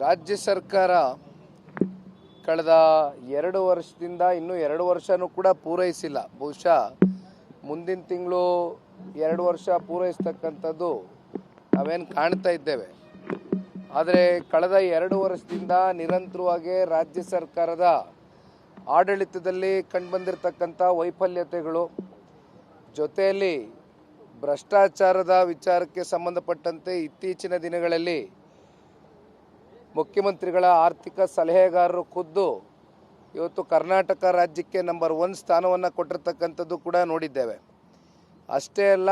ರಾಜ್ಯ ಸರ್ಕಾರ ಕಳೆದ ಎರಡು ವರ್ಷದಿಂದ ಇನ್ನೂ ಎರಡು ವರ್ಷನೂ ಕೂಡ ಪೂರೈಸಿಲ್ಲ. ಬಹುಶಃ ಮುಂದಿನ ತಿಂಗಳು ಎರಡು ವರ್ಷ ಪೂರೈಸ್ತಕ್ಕಂಥದ್ದು ನಾವೇನು ಕಾಣ್ತಾ ಇದ್ದೇವೆ. ಆದರೆ ಕಳೆದ ಎರಡು ವರ್ಷದಿಂದ ನಿರಂತರವಾಗಿ ರಾಜ್ಯ ಸರ್ಕಾರದ ಆಡಳಿತದಲ್ಲಿ ಕಂಡುಬಂದಿರತಕ್ಕಂಥ ವೈಫಲ್ಯತೆಗಳು, ಜೊತೆಯಲ್ಲಿ ಭ್ರಷ್ಟಾಚಾರದ ವಿಚಾರಕ್ಕೆ ಸಂಬಂಧಪಟ್ಟಂತೆ ಇತ್ತೀಚಿನ ದಿನಗಳಲ್ಲಿ ಮುಖ್ಯಮಂತ್ರಿಗಳ ಆರ್ಥಿಕ ಸಲಹೆಗಾರರು ಖುದ್ದು ಇವತ್ತು ಕರ್ನಾಟಕ ರಾಜ್ಯಕ್ಕೆ ನಂಬರ್ ಒನ್ ಸ್ಥಾನವನ್ನು ಕೊಟ್ಟಿರ್ತಕ್ಕಂಥದ್ದು ಕೂಡ ನೋಡಿದ್ದೇವೆ. ಅಷ್ಟೇ ಅಲ್ಲ,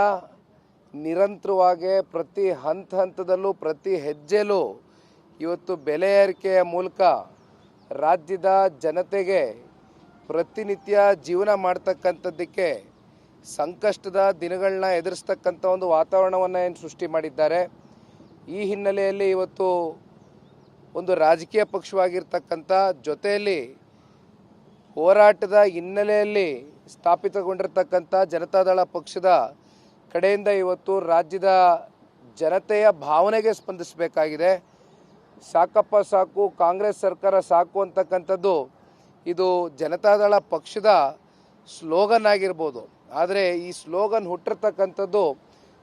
ನಿರಂತರವಾಗಿ ಪ್ರತಿ ಹಂತ ಹಂತದಲ್ಲೂ, ಪ್ರತಿ ಹೆಜ್ಜೆಲೂ ಇವತ್ತು ಬೆಲೆ ಏರಿಕೆಯ ಮೂಲಕ ರಾಜ್ಯದ ಜನತೆಗೆ ಪ್ರತಿನಿತ್ಯ ಜೀವನ ಮಾಡ್ತಕ್ಕಂಥದ್ದಕ್ಕೆ ಸಂಕಷ್ಟದ ದಿನಗಳನ್ನ ಎದುರಿಸ್ತಕ್ಕಂಥ ಒಂದು ವಾತಾವರಣವನ್ನು ಏನು ಸೃಷ್ಟಿ ಮಾಡಿದ್ದಾರೆ. ಈ ಹಿನ್ನೆಲೆಯಲ್ಲಿ ಇವತ್ತು ಒಂದು ರಾಜಕೀಯ ಪಕ್ಷವಾಗಿರ್ತಕ್ಕಂಥ ಜೊತೆಯಲ್ಲಿ ಹೋರಾಟದ ಹಿನ್ನೆಲೆಯಲ್ಲಿ ಸ್ಥಾಪಿತಗೊಂಡಿರ್ತಕ್ಕಂಥ ಜನತಾದಳ ಪಕ್ಷದ ಕಡೆಯಿಂದ ಇವತ್ತು ರಾಜ್ಯದ ಜನತೆಯ ಭಾವನೆಗೆ ಸ್ಪಂದಿಸಬೇಕಾಗಿದೆ. ಸಾಕಪ್ಪ ಸಾಕು, ಕಾಂಗ್ರೆಸ್ ಸರ್ಕಾರ ಸಾಕು ಅಂತಕ್ಕಂಥದ್ದು ಇದು ಜನತಾದಳ ಪಕ್ಷದ ಸ್ಲೋಗನ್ ಆಗಿರ್ಬೋದು. ಆದರೆ ಈ ಸ್ಲೋಗನ್ ಹುಟ್ಟಿರ್ತಕ್ಕಂಥದ್ದು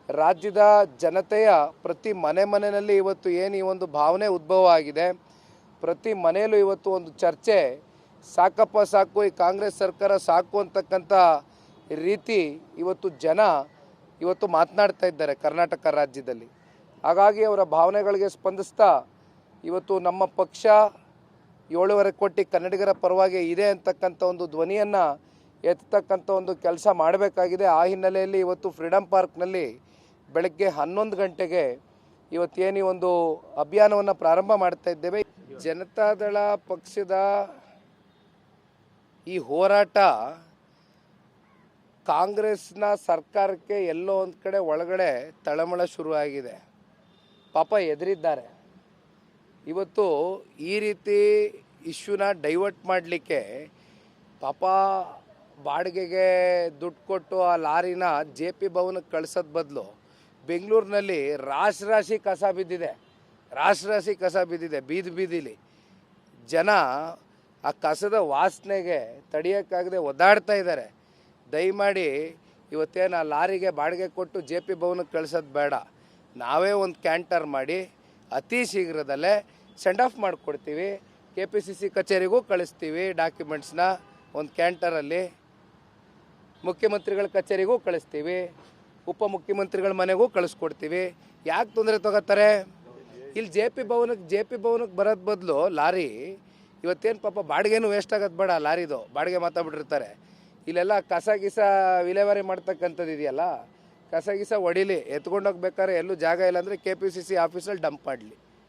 ರಾಜ್ಯದ ಜನತೆಯ ಪ್ರತಿ ಮನೆ ಮನೆಯಲ್ಲಿ ಇವತ್ತು ಏನು ಈ ಒಂದು ಭಾವನೆ ಉದ್ಭವ ಆಗಿದೆ ಪ್ರತಿ ಮನೆಯಲ್ಲೂ ಇವತ್ತು ಒಂದು ಚರ್ಚೆ. ಸಾಕಪ್ಪ ಸಾಕು, ಈ ಕಾಂಗ್ರೆಸ್ ಸರ್ಕಾರ ಸಾಕು ಅಂತಕ್ಕಂಥ ರೀತಿ ಇವತ್ತು ಜನ ಇವತ್ತು ಮಾತನಾಡ್ತಾ ಇದ್ದಾರೆ ಕರ್ನಾಟಕ ರಾಜ್ಯದಲ್ಲಿ. ಹಾಗಾಗಿ ಅವರ ಭಾವನೆಗಳಿಗೆ ಸ್ಪಂದಿಸ್ತಾ ಇವತ್ತು ನಮ್ಮ ಪಕ್ಷ ಏಳುವರೆ ಕೋಟಿ ಕನ್ನಡಿಗರ ಪರವಾಗಿ ಇದೆ ಅಂತಕ್ಕಂಥ ಒಂದು ಧ್ವನಿಯನ್ನು ಎತ್ತಕ್ಕಂಥ ಒಂದು ಕೆಲಸ ಮಾಡಬೇಕಾಗಿದೆ. ಆ ಹಿನ್ನೆಲೆಯಲ್ಲಿ ಇವತ್ತು ಫ್ರೀಡಮ್ ಪಾರ್ಕ್ನಲ್ಲಿ ಬೆಳಗ್ಗೆ ಹನ್ನೊಂದು ಗಂಟೆಗೆ ಇವತ್ತೇನು ಒಂದು ಅಭಿಯಾನವನ್ನು ಪ್ರಾರಂಭ ಮಾಡ್ತಾ ಇದ್ದೇವೆ. ಜನತಾದಳ ಪಕ್ಷದ ಈ ಹೋರಾಟ ಕಾಂಗ್ರೆಸ್ನ ಸರ್ಕಾರಕ್ಕೆ ಎಲ್ಲೋ ಒಂದು ಕಡೆ ಒಳಗಡೆ ತಳಮಳ ಶುರುವಾಗಿದೆ. ಪಾಪ ಎದುರಿದ್ದಾರೆ. ಇವತ್ತು ಈ ರೀತಿ ಇಶ್ಯೂನ ಡೈವರ್ಟ್ ಮಾಡಲಿಕ್ಕೆ ಪಾಪ ಬಾಡಿಗೆಗೆ ದುಡ್ಡು ಕೊಟ್ಟು ಆ ಲಾರಿನ ಜೆ ಪಿ ಭವನಕ್ಕೆ ಕಳ್ಸೋದ್ ಬದಲು ಬೆಂಗಳೂರಿನಲ್ಲಿ ರಾಶಿ ರಾಶಿ ಕಸ ಬಿದ್ದಿದೆ. ರಾಶಿ ರಾಶಿ ಕಸ ಬಿದ್ದಿದೆ, ಬೀದಿ ಬೀದಿಲಿ. ಜನ ಆ ಕಸದ ವಾಸನೆಗೆ ತಡೆಯೋಕ್ಕಾಗದೆ ಒದ್ದಾಡ್ತಾ ಇದ್ದಾರೆ. ದಯಮಾಡಿ ಇವತ್ತೇನು ಆ ಲಾರಿಗೆ ಬಾಡಿಗೆ ಕೊಟ್ಟು ಜೆ ಪಿ ಭವನಕ್ಕೆ ಕಳಿಸೋದು ಬೇಡ. ನಾವೇ ಒಂದು ಕ್ಯಾಂಟರ್ ಮಾಡಿ ಅತಿ ಶೀಘ್ರದಲ್ಲೇ ಸೆಂಡ್ ಆಫ್ ಮಾಡಿಕೊಡ್ತೀವಿ. ಕೆ ಪಿ ಸಿ ಸಿ ಕಚೇರಿಗೂ ಕಳಿಸ್ತೀವಿ ಡಾಕ್ಯುಮೆಂಟ್ಸ್ನ ಒಂದು ಕ್ಯಾಂಟರಲ್ಲಿ ಮುಖ್ಯಮಂತ್ರಿಗಳ ಕಚೇರಿಗೂ ಕಳಿಸ್ತೀವಿ. ಉಪಮುಖ್ಯಮಂತ್ರಿಗಳ ಮನೆಗೂ ಕಳಿಸ್ಕೊಡ್ತೀವಿ. ಯಾಕೆ ತೊಂದರೆ ತಗೋತಾರೆ? ಇಲ್ಲಿ ಜೆ ಪಿ ಭವನಕ್ಕೆ ಜೆ ಪಿ ಭವನಕ್ಕೆ ಬರೋದು ಬದಲು ಲಾರಿ ಇವತ್ತೇನು ಪಾಪ ಬಾಡಿಗೆನೂ ವೇಸ್ಟ್ ಆಗೋದು ಬೇಡ ಲಾರಿದು. ಬಾಡಿಗೆ ಮಾತಾಡ್ಬಿಟ್ಟಿರ್ತಾರೆ. ಇಲ್ಲೆಲ್ಲ ಕಸ ಗಿಸ ವಿಲೇವಾರಿ ಮಾಡ್ತಕ್ಕಂಥದ್ದು ಇದೆಯಲ್ಲ? ಕಸ ಗಿಸ ಹೊಡಿಲಿ. ಎತ್ಕೊಂಡೋಗ್ಬೇಕಾದ್ರೆ ಎಲ್ಲೂ ಜಾಗ ಇಲ್ಲ ಅಂದರೆ ಕೆ ಪಿ ಸಿ ಸಿ ಆಫೀಸಲ್ಲಿ ಡಂಪ್ ಮಾಡಲಿ.